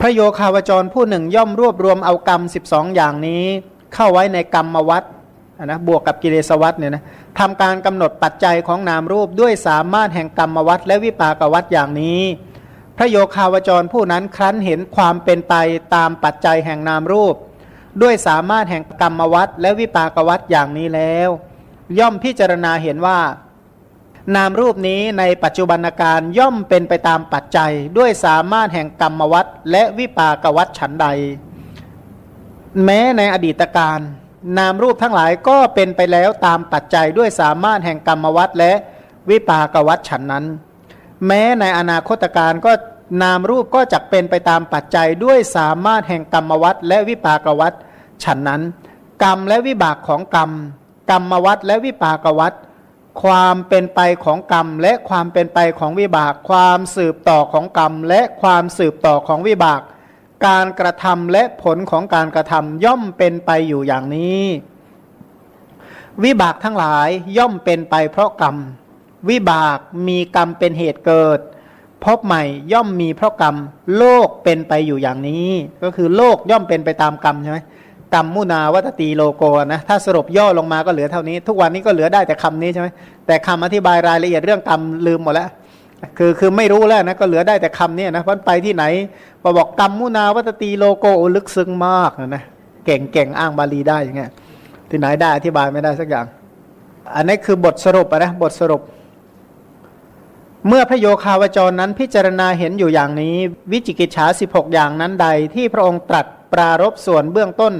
พระโยคาวจรผู้หนึ่งย่อมรวบรวมเอากรรม 12 อย่างนี้ เข้าไว้ในกรรมวัฏอะนะบวกกับกิเลสวัฏเนี่ยนะทำการกำหนดปัจจัยของนามรูปด้วยสามารถแห่งกรรมวัฏและวิปากวัฏอย่างนี้ พระโยคาวจรผู้นั้นครั้นเห็นความเป็นไปตามปัจจัยแห่งนามรูป ด้วยสามารถแห่งกรรมวัฏและวิปากวัฏอย่างนี้แล้ว ย่อมพิจารณาเห็นว่า นามรูปนี้ในปัจจุบันการย่อมเป็นไปตามปัจจัย ด้วยสามารถแห่งกรรมวัฏและวิปากวัฏฉันใด แม้ในอดีตการ นามรูปทั้งหลายก็เป็นไปแล้วตามปัจจัย ด้วยสามารถแห่งกรรมวัฏและวิปากวัฏฉันนั้น แม้ในอนาคตการก็นามรูปก็จะเป็นไปตามปัจจัย ด้วยสามารถแห่งกรรมวัฏและวิปากวัฏฉันนั้น กรรมและวิบากของกรรม กรรมวัฏและวิปากวัฏ ความเป็นไปของกรรม และความเป็นไปของวิบาก ความสืบต่อของกรรม และความสืบต่อของวิบาก การกระทำและผลของการกระทำย่อมเป็นไปอยู่อย่างนี้ วิบากทั้งหลายย่อมเป็นไปเพราะกรรม วิบากมีกรรมเป็นเหตุเกิด พบใหม่ย่อมมีเพราะกรรม โลกเป็นไปอยู่อย่างนี้ ก็คือโลกย่อมเป็นไปตามกรรมใช่ไหม กรรมมุนาวัตตีโลโกนะถ้าสรุปย่อลงมาก็เหลือเท่านี้ ทุกวันนี้ก็เหลือได้แต่คำนี้ใช่ไหมแต่คำอธิบายรายละเอียดเรื่องกรรมลืมหมดแล้วคือคือไม่รู้แล้วนะก็เหลือได้แต่คำนี้นะเพราะไปที่ไหนพอบอกกรรมมุนาวัตตีโลโกโลึกซึ้งมากนะนะเก่งเก่งอ้างบาลีได้อย่างเงี้ยที่ไหนได้อธิบายไม่ได้สักอย่าง อันนี้คือบทสรุปนะบทสรุป เมื่อพระโยคาวจรนั้นพิจารณาเห็นอยู่อย่างนี้ วิจิกิจฉา16 อย่างนั้นใด ที่พระองค์ตรัสปรารบส่วนเบื้องต้น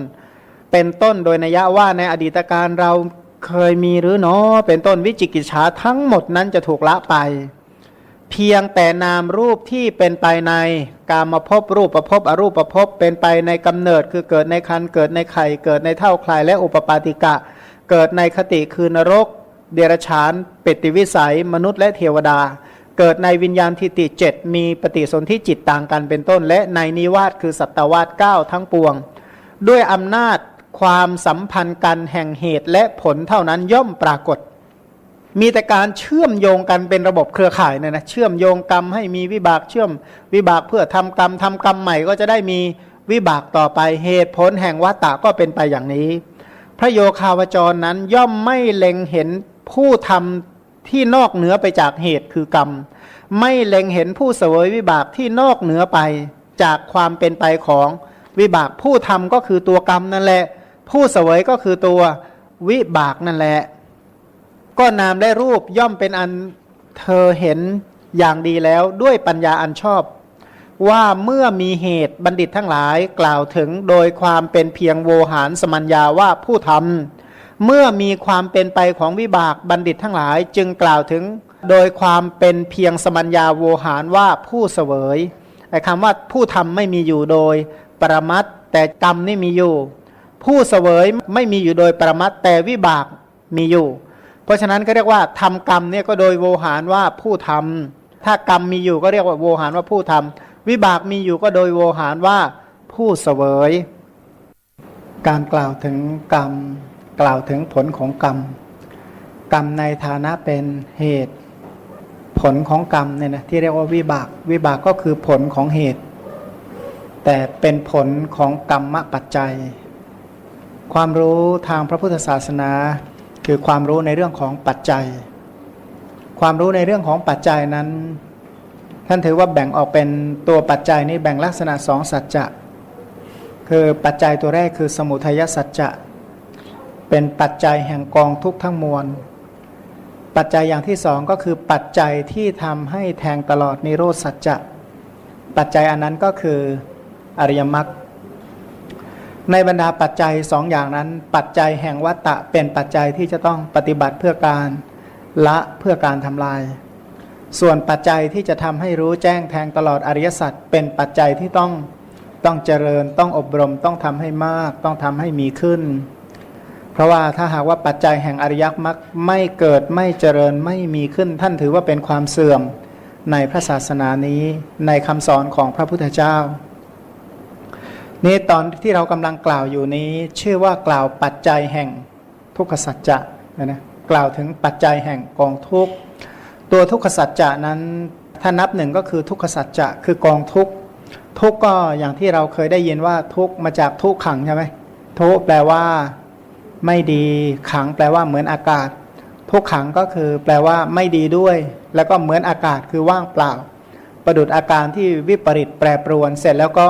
เป็นต้นโดยนัยยะว่าในอดีตการเราเคยมีหรือเนาะเป็นต้นวิจิกิจฉาทั้งหมดนั้นจะถูกละไป เพียงแต่นามรูปที่เป็นไปในการมาพบรูปประพบอรูปประพบเป็นไปในกำเนิดคือเกิดในคันเกิดในไข่เกิดในเท่าคลายและอุปปาติกะ เกิดในคติคือนรก เดรฉานเปตติวิสัย มนุษย์และเทวดา เกิดในวิญญาณทิติเจ็ดมีปฏิสนธิจิตต่างกันเป็นต้น และในนิวาสคือสัตวาสเก้าทั้งปวง ด้วยอำนาจ ความสัมพันธ์กันแห่งเหตุและผลเท่านั้นย่อมปรากฏ มีแต่การเชื่อมโยงกันเป็นระบบเครือข่ายเนี่ยนะเชื่อมโยงกรรมให้มีวิบากเชื่อม วิบากเพื่อทำกรรมทำกรรมใหม่ก็จะได้มีวิบากต่อไปเหตุผลแห่งวัตตะก็เป็นไปอย่างนี้ พระโยคาวจรนั้นย่อมไม่เล็งเห็นผู้ทำที่นอกเหนือไปจากเหตุคือกรรม ไม่เล็งเห็นผู้เสวยวิบากที่นอกเหนือไปจากความเป็นไปของวิบากผู้ทำก็คือตัวกรรมนั่นแหละ ผู้เสวยก็คือตัววิบากนั่นแหละ ก็นามและรูปย่อมเป็นอันเธอเห็นอย่างดีแล้วด้วยปัญญาอันชอบ ว่าเมื่อมีเหตุบัณฑิตทั้งหลายกล่าวถึงโดยความเป็นเพียงโวหารสมัญญาว่าผู้ทำเมื่อมีความเป็นไปของวิบากบัณฑิตทั้งหลาย จึงกล่าวถึงโดยความเป็นเพียงสมัญญาโวหารว่าผู้เสวยไอ้คำว่าผู้ทำไม่มีอยู่โดย ปรมัตถ์แต่กรรมนี่มีอยู่ ผู้เสวยไม่มีอยู่โดยประมัติแต่วิบากมีอยู่ เพราะฉะนั้นก็เรียกว่าทำกรรมเนี่ยก็โดยโวหารว่าผู้ทำถ้ากรรมมีอยู่ก็เรียกว่าโวหารว่าผู้ทำวิบากมีอยู่ก็โดยโวหารว่าผู้เสวย การกล่าวถึงกรรม กล่าวถึงผลของกรรม กรรมในฐานะเป็นเหตุ ผลของกรรมเนี่ยนะที่เรียกว่าวิบาก วิบากก็คือผลของเหตุ แต่เป็นผลของกรรมปัจจัย ความรู้ทางพระพุทธศาสนา คือความรู้ในเรื่องของปัจจัย ความรู้ในเรื่องของปัจจัยนั้น ท่านถือว่าแบ่งออกเป็นตัวปัจจัยนี้แบ่งลักษณะสองสัจจะ คือปัจจัยตัวแรกคือสมุทัยสัจจะ เป็นปัจจัยแห่งกองทุกข์ทั้งมวล ปัจจัยอย่างที่สองก็คือปัจจัยที่ทำให้แทงตลอดนิโรธสัจจะ ปัจจัยอันนั้นก็คืออริยมรรค ในบรรดาปัจจัยสองอย่างนั้น ปัจจัยแห่งวัตตะเป็นปัจจัยที่จะต้องปฏิบัติเพื่อการละเพื่อการทำลาย ส่วนปัจจัยที่จะทำให้รู้แจ้งแทงตลอดอริยสัจเป็นปัจจัยที่ต้องต้องเจริญต้องอบรมต้องทำให้มาก ต้องทำให้มีขึ้น เพราะว่าถ้าหากว่าปัจจัยแห่งอริยมรรคไม่เกิดไม่เจริญไม่มีขึ้น ท่านถือว่าเป็นความเสื่อมในพระศาสนานี้ในคำสอนของพระพุทธเจ้า นี่ตอนที่เรากำลังกล่าวอยู่นี้ ชื่อว่ากล่าวปัจจัยแห่งทุกขสัจจะนะนะกล่าวถึงปัจจัยแห่งกองทุกตัวทุกขสัจจะนั้นถ้านับหนึ่งก็คือทุกขสัจจะคือกองทุกทุกก็อย่างที่เราเคยได้ยินว่าทุกมาจากทุกขังใช่ไหมทุกแปลว่า ไม่ดีขังแปลว่าเหมือนอากาศ ทุกขังก็คือแปลว่าไม่ดีด้วย แล้วก็เหมือนอากาศคือว่างเปล่า ประดุดอาการที่วิปริตแปรปรวนเสร็จแล้วก็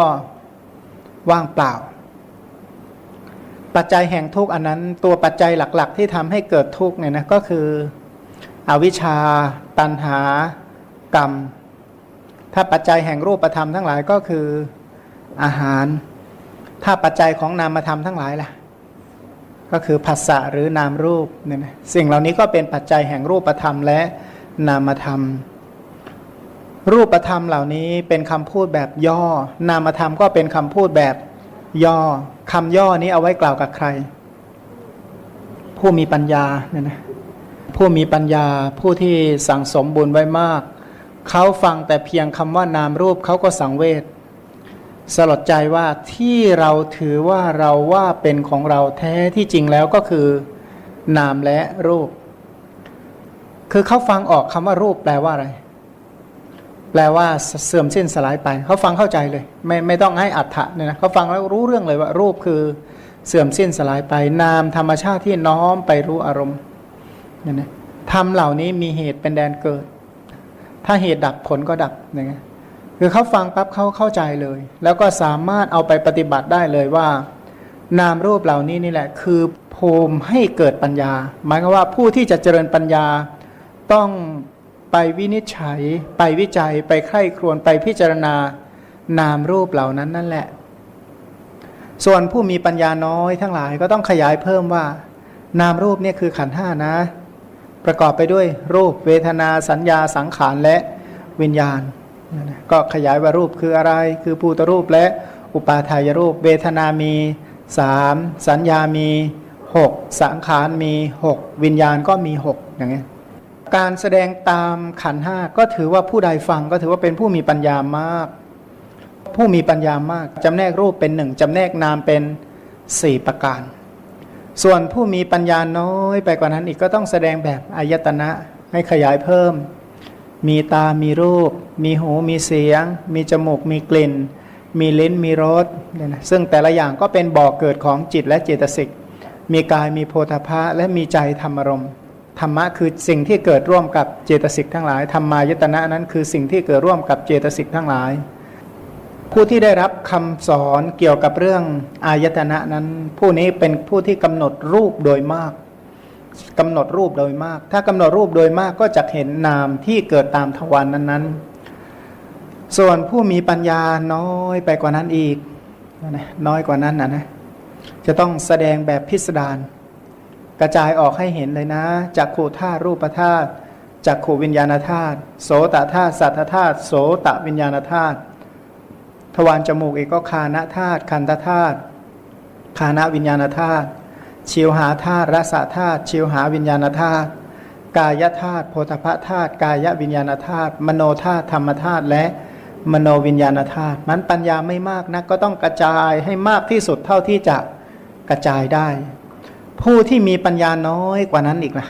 ว่างเปล่า ปัจจัยแห่งทุกข์อันนั้น ตัวปัจจัยหลัก ๆ ที่ทำให้เกิดทุกข์เนี่ยนะก็คืออวิชชา ตันหา กรรม ถ้าปัจจัยแห่งรูปธรรมทั้งหลายก็คืออาหาร ถ้าปัจจัยของนามธรรมทั้งหลายล่ะ ก็คือภาษะหรือนามรูปเนี่ยนะสิ่งเหล่านี้ก็เป็นปัจจัยแห่งรูปธรรมและนามธรรม รูปธรรมเหล่านี้เป็นคำพูดแบบย่อ นามธรรมก็เป็นคำพูดแบบย่อคำย่อนี้เอาไว้กล่าวกับใคร ผู้มีปัญญาเนี่ยนะผู้มีปัญญาผู้ที่สั่งสมบุญไว้มาก เขาฟังแต่เพียงคำว่านามรูปเขาก็สังเวชสลดใจว่าที่เราถือว่าเราว่าเป็นของเราแท้ที่จริงแล้วก็คือนามและรูป คือเขาฟังออกคำว่ารูปแปลว่าอะไร แปลว่าเสื่อมสิ้นสลายไป เขาฟังเข้าใจเลย ไม่ไม่ต้องให้อัฏฐะเนี่ยนะเขาฟังแล้วรู้เรื่องเลยว่ารูปคือเสื่อมสิ้นสลายไป นามธรรมชาติที่น้อมไปรู้อารมณ์เนี่ยนะธรรมเหล่านี้มีเหตุเป็นแดนเกิด ถ้าเหตุดับผลก็ดับอย่างเงี้ยคือเขาฟังปั๊บเขาเข้าใจเลย แล้วก็สามารถเอาไปปฏิบัติได้เลยว่า นามรูปเหล่านี้นี่แหละ คือภูมิให้เกิดปัญญา หมายความว่าผู้ที่จะเจริญปัญญาต้อง ไปวินิจฉัย ไปวิจัยไปไข้ครวนไปพิจารณานามรูปเหล่านั้นนั่นแหละ ส่วนผู้มีปัญญาน้อยทั้งหลายก็ต้องขยายเพิ่มว่า นามรูปเนี่ยคือขันธ์ห้านะ ประกอบไปด้วยรูปเวทนาสัญญาสังขารและวิญญาณ ก็ขยายว่ารูปคืออะไร คือภูตรูปและอุปาทายรูป เวทนามีสามสัญญามีหกสังขารมีหกวิญญาณก็มีหกอย่างเงี้ย การแสดงตามขันห้าก็ถือว่าผู้ใดฟังก็ถือว่าเป็นผู้มีปัญญามาก ผู้มีปัญญามากจำแนกรูปเป็นหนึ่งจำแนกนามเป็นสี่ประการ ส่วนผู้มีปัญญาน้อยไปกว่านั้นอีกก็ต้องแสดงแบบอายตนะให้ขยายเพิ่ม มีตา มีรูป มีหู มีเสียง มีจมูก มีกลิ่น มีลิ้น มีรสเนี่ยนะซึ่งแต่ละอย่างก็เป็นบ่อกเกิดของจิตและเจตสิก มีกาย มีโพธพะและมีใจธรรมรมณ์ ธรรมะคือสิ่งที่เกิดร่วมกับเจตสิกทั้งหลายธรรมายตนะนั้นคือสิ่งที่เกิดร่วมกับเจตสิกทั้งหลาย ผู้ที่ได้รับคำสอนเกี่ยวกับเรื่องอายตนะนั้น ผู้นี้เป็นผู้ที่กำหนดรูปโดยมากกำหนดรูปโดยมาก ถ้ากำหนดรูปโดยมากก็จะเห็นนามที่เกิดตามทวารนนั้นๆ ส่วนผู้มีปัญญาน้อยไปกว่านั้นอีกน้อยกว่านั้นนะนะจะต้องแสดงแบบพิสดาร กระจายออกให้เห็นเลยนะจากขูธาตุรูปธาตุจากขูวิญญาณธาตุโสตธาตุสัทธธาตุโสตวิญญาณธาตุทวารจมูกอีกก็คานะธาตุคันธธาตุคานะวิญญาณธาตุชิวหาธาตุรสธาตุชิวหาวิญญาณธาตุกายธาตุโพธพธาตุกายวิญญาณธาตุมโนธาตุธรรมธาตุและมโนวิญญาณธาตุมันปัญญาไม่มากนะก็ต้องกระจายให้มากที่สุดเท่าที่จะกระจายได้ ผู้ที่มีปัญญาน้อยกว่านั้นอีกล่ะ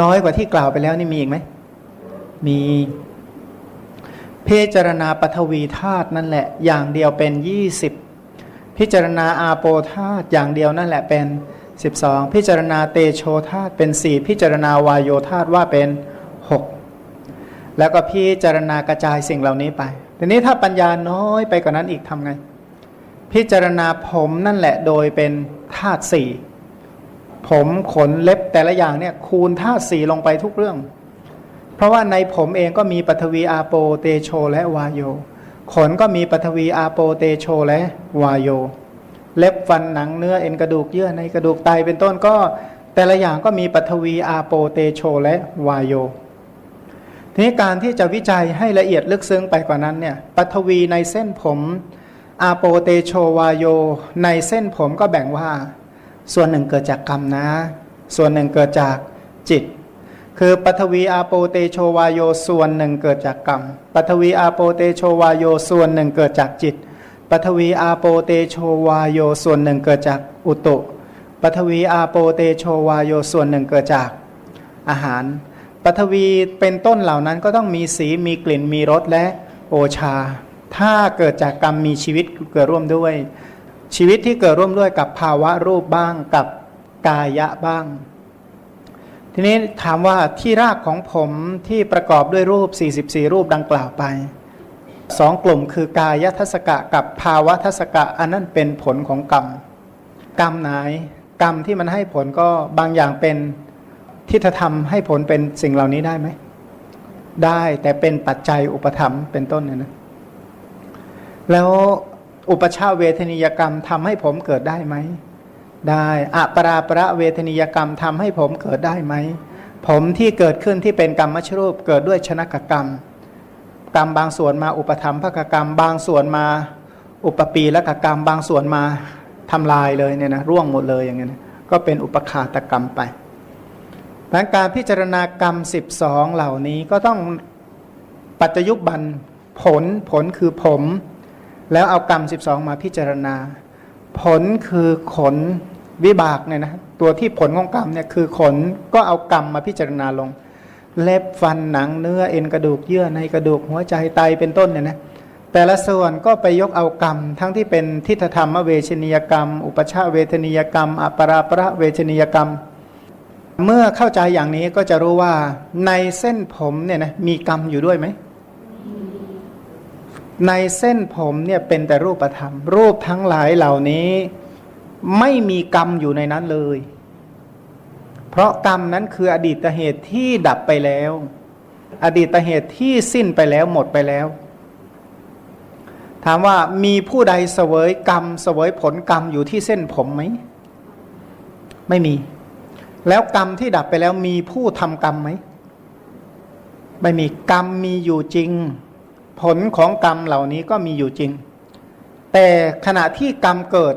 น้อยกว่าที่กล่าวไปแล้วนี่มีอีกไหม มีเพจารณาปฐวีธาตุนั่นแหละ อย่างเดียวเป็นยี่สิบพิจารณาอาโปธาตุอย่างเดียวนั่นแหละเป็น12พิจารณาเตโชธาตุเป็น4พิจารณาวายโยธาตุว่าเป็น6แล้วก็พิจารณากระจายสิ่งเหล่านี้ไป ทีนี้ถ้าปัญญาน้อยไปกว่านั้นอีกทำไง พิจารณาผมนั่นแหละโดยเป็นธาตุสี่ผมขนเล็บแต่ละอย่างเนี่ยคูณธาตุสี่ลงไปทุกเรื่อง เพราะว่าในผมเองก็มีปฐวีอาโปเตโช และวายโย ขนก็มีปฐวีอาโปเตโช และวายโย เล็บฟันหนังเนื้อเอ็นกระดูกเยื่อในกระดูกไตเป็นต้นก็แต่ละอย่างก็มีปฐวีอาโปเตโช และวายโยทีนี้การที่จะวิจัยให้ละเอียดลึกซึ้งไปกว่านั้นเนี่ยปฐวีในเส้นผม อาโปเตโชวายโย ในเส้นผมก็แบ่งว่า ส่วนหนึ่งเกิดจากกรรมนะ ส่วนหนึ่งเกิดจากจิต คือปฐวีอาโปเตโชวายโยส่วนหนึ่งเกิดจากกรรมปฐวีอาโปเตโชวายโยส่วนหนึ่งเกิดจากจิตปฐวีอาโปเตโชวายโยส่วนหนึ่งเกิดจากอุตุปฐวีอาโปเตโชวายโยส่วนหนึ่งเกิดจากอาหารปฐวีเป็นต้นเหล่านั้นก็ต้องมีสีมีกลิ่นมีรสและโอชา ถ้าเกิดจากกรรมมีชีวิตเกิดร่วมด้วย ชีวิตที่เกิดร่วมด้วยกับภาวะรูปบ้างกับกายะบ้าง ทีนี้ถามว่าที่รากของผมที่ประกอบด้วยรูป 44 รูปดังกล่าวไปสองกลุ่มคือกายทัศกะกับภาวะทัศกะอันนั้นเป็นผลของกรรม กรรมไหน กรรมที่มันให้ผลก็บางอย่างเป็นทิฏฐธรรมให้ผลเป็นสิ่งเหล่านี้ได้ไหม ได้แต่เป็นปัจจัยอุปธรรมเป็นต้นเนี่ยนะ แล้วอุปชาเวทนิยกรรมทำให้ผมเกิดได้ไหม ได้อะปราประเวทนิยกรรมทำให้ผมเกิดได้ไหม ผมที่เกิดขึ้นที่เป็นกรรมมชรูปเกิดด้วยชนกกรรม กรรมบางส่วนมาอุปธรรมภกกรรม บางส่วนมาอุปปีและกกรรม บางส่วนมาทำลายเลยเนี่ยนะร่วงหมดเลยอย่างเงี้ยก็เป็นอุปขาตกรรมไปดังการพิจารณากรรม 12 เหล่านี้ก็ต้องปัจจยุบันผลผลคือผม แล้วเอากรรม 12 มาพิจารณา ผลคือขนวิบากเนี่ยนะตัวที่ผลของกรรมเนี่ยคือขนก็เอากรรมมาพิจารณาลง เล็บฟันหนังเนื้อเอ็นกระดูกเยื่อในกระดูกหัวใจไตเป็นต้นเนี่ยนะแต่ละส่วนก็ไปยกเอากรรม ทั้งที่เป็นทิฏฐธรรมเวชนียกรรม อุปชาเวทนียกรรม อปราประเวชนียกรรม เมื่อเข้าใจอย่างนี้ก็จะรู้ว่าในเส้นผมเนี่ยนะมีกรรมอยู่ด้วยไหม ในเส้นผมเนี่ยเป็นแต่รูปธรรม รูปทั้งหลายเหล่านี้ไม่มีกรรมอยู่ในนั้นเลย เพราะกรรมนั้นคืออดีตเหตุที่ดับไปแล้ว อดีตเหตุที่สิ้นไปแล้วหมดไปแล้ว ถามว่ามีผู้ใดเสวยกรรม เสวยผลกรรมอยู่ที่เส้นผมไหม ไม่มี แล้วกรรมที่ดับไปแล้วมีผู้ทำกรรมไหม ไม่มีกรรมมีอยู่จริง ผลของกรรมเหล่านี้ก็มีอยู่จริง แต่ขณะที่กรรมเกิด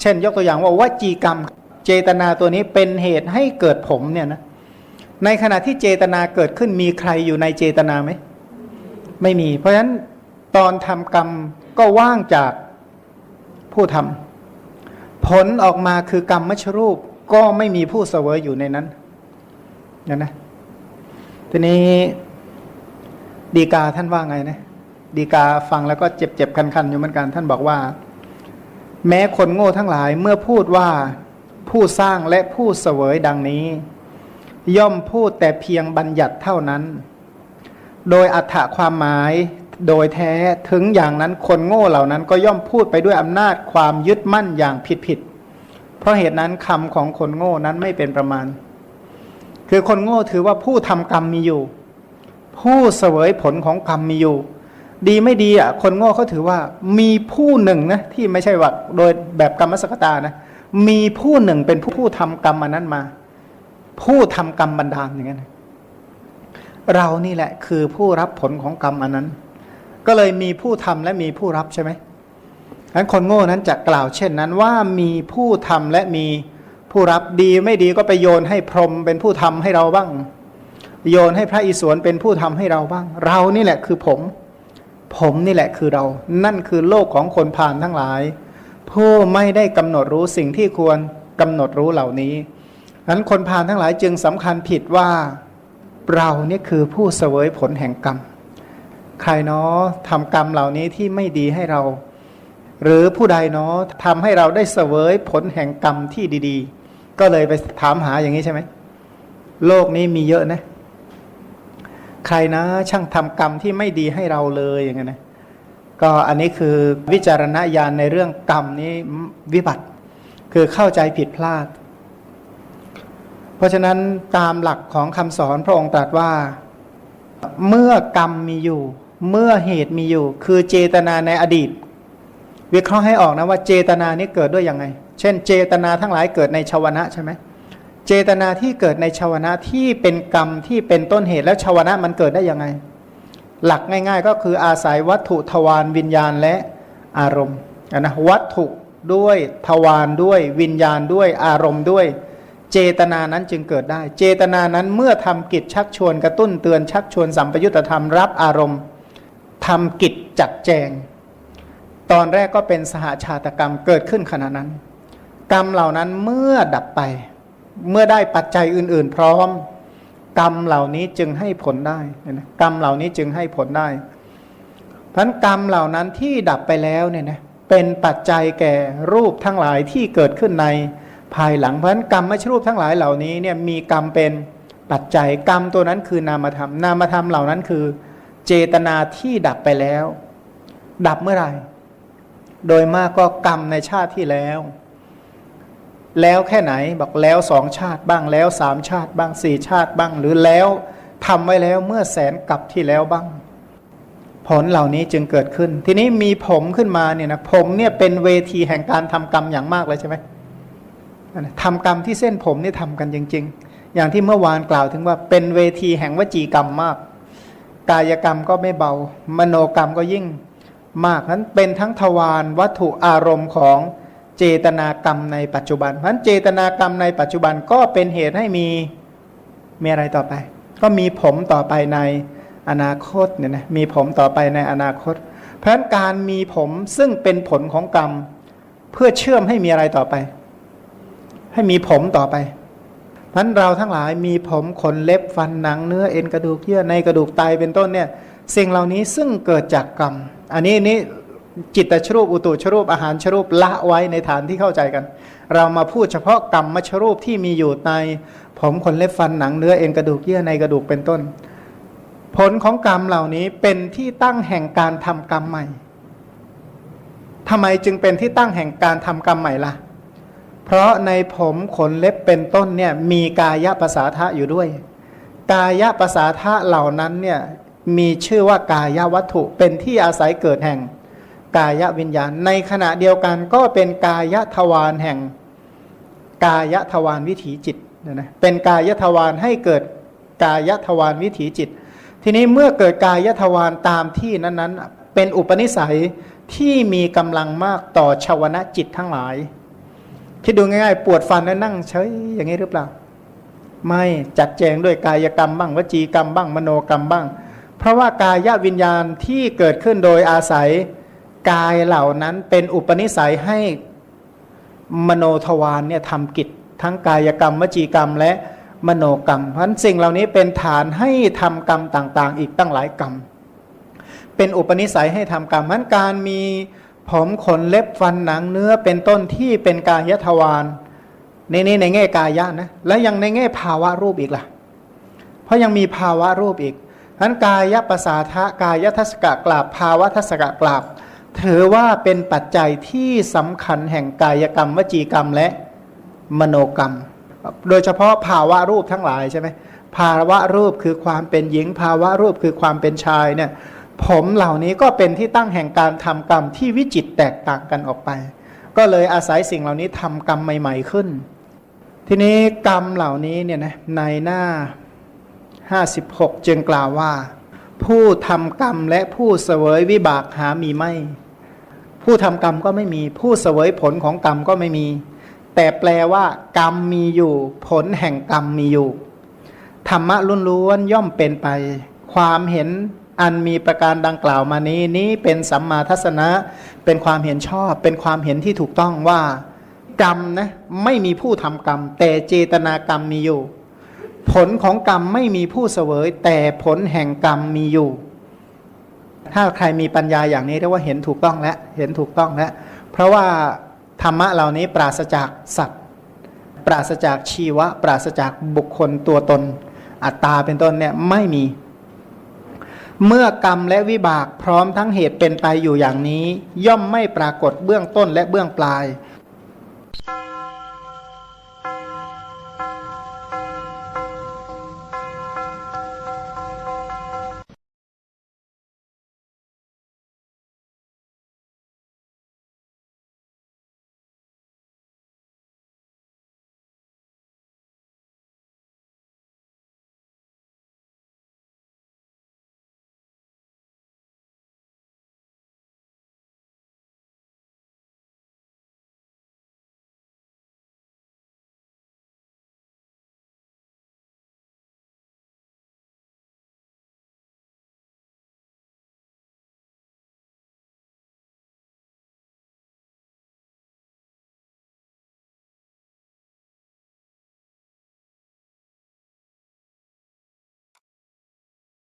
เช่นยกตัวอย่างว่าวจีกรรม เจตนาตัวนี้เป็นเหตุให้เกิดผมเนี่ยนะในขณะที่เจตนาเกิดขึ้นมีใครอยู่ในเจตนาไหมไม่มี เพราะฉะนั้นตอนทำกรรมก็ว่างจากผู้ทำผลออกมาคือกรรมมชรูปก็ไม่มีผู้เสวยอยู่ในนั้นนะนะทีนี้ ดีกาท่านว่าไงนะดีกาฟังแล้วก็เจ็บเจ็บคันคันอยู่เหมือนกันท่านบอกว่า แม้คนโง่ทั้งหลายเมื่อพูดว่าผู้สร้างและผู้เสวยดังนี้ ย่อมพูดแต่เพียงบัญญัติเท่านั้น โดยอัฏฐความหมายโดยแท้ถึงอย่างนั้นคนโง่เหล่านั้นก็ย่อมพูดไปด้วยอำนาจความยึดมั่นอย่างผิดผิดเพราะเหตุนั้นคำของคนโง่นั้นไม่เป็นประมาณ คือคนโง่ถือว่าผู้ทำกรรมมีอยู่ ผู้เสวยผลของกรรมมีอยู่ ดีไม่ดีอะ คนโง่เขาถือว่ามีผู้หนึ่งนะที่ไม่ใช่ว่าโดยแบบกรรมสกตานะมีผู้หนึ่งเป็นผู้ทำกรรมอันนั้นมา ผู้ทำกรรมบันดาลอย่างนั้นเรานี่แหละคือผู้รับผลของกรรมอันนั้น ก็เลยมีผู้ทำและมีผู้รับใช่ไหมฉะนั้นคนโง่นั้นจะกล่าวเช่นนั้นว่ามีผู้ทำและมีผู้รับดีไม่ดีก็ไปโยนให้พรหมเป็นผู้ทำให้เราบ้าง โยนให้พระอิศวรเป็นผู้ทำให้เราบ้าง เรานี่แหละคือผม ผมนี่แหละคือเรา นั่นคือโลกของคนผ่านทั้งหลาย ผู้ไม่ได้กำหนดรู้สิ่งที่ควรกำหนดรู้เหล่านี้นั้นคนผ่านทั้งหลายจึงสำคัญผิดว่าเรานี่คือผู้เสวยผลแห่งกรรม ใครเนาะทำกรรมเหล่านี้ที่ไม่ดีให้เรา หรือผู้ใดเนาะทำให้เราได้เสวยผลแห่งกรรมที่ดี ๆ ก็เลยไปถามหาอย่างนี้ใช่ไหมโลกนี้มีเยอะนะ ใครนะ ช่างทำกรรมที่ไม่ดีให้เราเลยอย่างเงี้ยนะก็อันนี้คือวิจารณญาณในเรื่องกรรมนี้วิบัติ คือเข้าใจผิดพลาด เพราะฉะนั้นตามหลักของคำสอนพระองค์ตรัสว่า เมื่อกรรมมีอยู่ เมื่อเหตุมีอยู่ คือเจตนาในอดีต วิเคราะห์ให้ออกนะว่าเจตนานี้เกิดด้วยยังไง เช่น เจตนาทั้งหลายเกิดในชาวนะใช่ไหม เจตนาที่เกิดในชาวนะที่เป็นกรรมที่เป็นต้นเหตุแล้วชาวนะมันเกิดได้ยังไง หลักง่าย ๆ ก็คืออาศัยวัตถุทวารวิญญาณและอารมณ์นะวัตถุด้วยทวารด้วยวิญญาณด้วยอารมณ์ด้วย เจตนานั้นจึงเกิดได้ เจตนานั้นเมื่อทำกิจชักชวนกระตุ้นเตือนชักชวนสัมปยุตธรรมรับอารมณ์ทำกิจจัดแจง ตอนแรกก็เป็นสหาชาตกรรมเกิดขึ้นขณะนั้น กรรมเหล่านั้นเมื่อดับไป เมื่อได้ปัจจัยอื่น ๆ พร้อม กรรมเหล่านี้จึงให้ผลได้นะกรรมเหล่านี้จึงให้ผลได้พันกรรมเหล่านั้นที่ดับไปแล้วเนี่ยนะเป็นปัจจัยแก่รูปทั้งหลายที่เกิดขึ้นในภายหลังเพราะฉะนั้นกรรมไม่รูปทั้งหลายเหล่านี้เนี่ยมีกรรมเป็นปัจจัยกรรมตัวนั้นคือนามธรรม นามธรรมเหล่านั้นคือ เจตนาที่ดับไปแล้ว ดับเมื่อไหร่ โดยมากก็กรรมในชาติที่แล้ว แล้วแค่ไหนบอกแล้วสองชาติบ้างแล้วสามชาติบ้างสี่ชาติบ้างหรือแล้วทำไว้แล้วเมื่อแสนกับที่แล้วบ้าง ผลเหล่านี้จึงเกิดขึ้น ทีนี้มีผมขึ้นมาเนี่ยนะผมเนี่ยเป็นเวทีแห่งการทำกรรมอย่างมากเลยใช่ไหมทำกรรมที่เส้นผมนี่ทำกันจริง ๆ อย่างที่เมื่อวานกล่าวถึงว่าเป็นเวทีแห่งวจีกรรมมาก กายกรรมก็ไม่เบา มโนกรรมก็ยิ่งมากนั้นเป็นทั้งทวารวัตถุอารมณ์ของ เจตนากรรมในปัจจุบันเพราะฉะนั้นเจตนากรรมในปัจจุบันก็เป็นเหตุให้มีมีอะไรต่อไป ก็มีผมต่อไปในอนาคตเนี่ยนะมีผมต่อไปในอนาคต เพราะฉะนั้นการมีผมซึ่งเป็นผลของกรรม เพื่อเชื่อมให้มีอะไรต่อไป ให้มีผมต่อไปเพราะฉะนั้นเราทั้งหลายมีผมขนเล็บฟันหนังเนื้อเอ็นกระดูกเยื่อในกระดูกไตเป็นต้นเนี่ยสิ่งเหล่านี้ซึ่งเกิดจากกรรม อันนี้นี้ จิตตชรูปอุตุชรูปอาหารชรูปละไว้ในฐานที่เข้าใจกัน เรามาพูดเฉพาะกรรมมชรูปที่มีอยู่ใน ผมขนเล็บฟันหนังเนื้อเอ็นกระดูกเยื่อในกระดูกเป็นต้น ผลของกรรมเหล่านี้เป็นที่ตั้งแห่งการทำกรรมใหม่ทำไมจึงเป็นที่ตั้งแห่งการทำกรรมใหม่ล่ะ เพราะในผมขนเล็บเป็นต้นเนี่ยมีกายภาษาทะอยู่ด้วย กายภาษาทะเหล่านั้นเนี่ยมีชื่อว่ากายวัตถุเป็นที่อาศัยเกิดแห่ง กายวิญญาณ ในขณะเดียวกันก็เป็นกายทวารแห่ง กายทวารวิถีจิตนะนะเป็นกายทวารให้เกิดกายทวารวิถีจิต ทีนี้เมื่อเกิดกายทวารตามที่นั้นๆ เป็นอุปนิสัยที่มีกำลังมากต่อชาวนะจิตทั้งหลาย คิดดูง่ายๆ ปวดฟันแล้วนั่งเฉยอย่างนี้หรือเปล่า ไม่จัดแจงด้วยกายกรรมบ้างวจีกรรมบ้างมโนกรรมบ้าง เพราะว่ากายวิญญาณที่เกิดขึ้นโดยอาศัย กายเหล่านั้นเป็นอุปนิสัยให้มโนทวารเนี่ยทำกิจ ทั้งกายกรรมวจีกรรมและมโนกรรม เพราะนั้นสิ่งเหล่านี้เป็นฐานให้ทำกรรมต่าง ๆ อีกตั้งหลายกรรม เป็นอุปนิสัยให้ทำกรรมเพราะนั้นการมีผมขนเล็บฟันหนังเนื้อเป็นต้นที่เป็นกายทวารในนี้ในแง่กายะนะแล้วยังในแง่ภาวะรูปอีกล่ะ เพราะยังมีภาวะรูปอีกฉะนั้นกายภาษาทะกายทัศกะกราบภาวะทัศกะกราบ ถือว่าเป็นปัจจัยที่สำคัญแห่งกายกรรม วจีกรรมและมโนกรรม โดยเฉพาะภาวะรูปทั้งหลายใช่ไหมภาวะรูปคือความเป็นหญิง ภาวะรูปคือความเป็นชายเนี่ยผมเหล่านี้ก็เป็นที่ตั้งแห่งการทำกรรมที่วิจิตแตกต่างกันออกไป ก็เลยอาศัยสิ่งเหล่านี้ทำกรรมใหม่ ๆขึ้น ทีนี้กรรมเหล่านี้เนี่ยนะในหน้า 56 จึงกล่าวว่า ผู้ทำกรรมและผู้เสวยวิบากหามีไม่ ผู้ทำกรรมก็ไม่มี ผู้เสวยผลของกรรมก็ไม่มี แต่แปลว่า กรรมมีอยู่ ผลแห่งกรรมมีอยู่ ธรรมะล้วนๆย่อมเป็นไป ความเห็นอันมีประการดังกล่าวมานี้นี้เป็นสัมมาทัศนะ เป็นความเห็นชอบ เป็นความเห็นที่ถูกต้องว่า กรรมนะไม่มีผู้ทำกรรม แต่เจตนากรรมมีอยู่ ผลของกรรมไม่มีผู้เสวย แต่ผลแห่งกรรมมีอยู่ ถ้าใครมีปัญญาอย่างนี้เรียกว่าเห็นถูกต้องแล้วเห็นถูกต้องแล้วเพราะว่าธรรมะเหล่านี้ปราศจากสัตว์ปราศจากชีวะ ปราศจากบุคคลตัวตน อัตตาเป็นต้นเนี่ยไม่มี เมื่อกรรมและวิบากพร้อมทั้งเหตุเป็นไปอยู่อย่างนี้ ย่อมไม่ปรากฏเบื้องต้นและเบื้องปลาย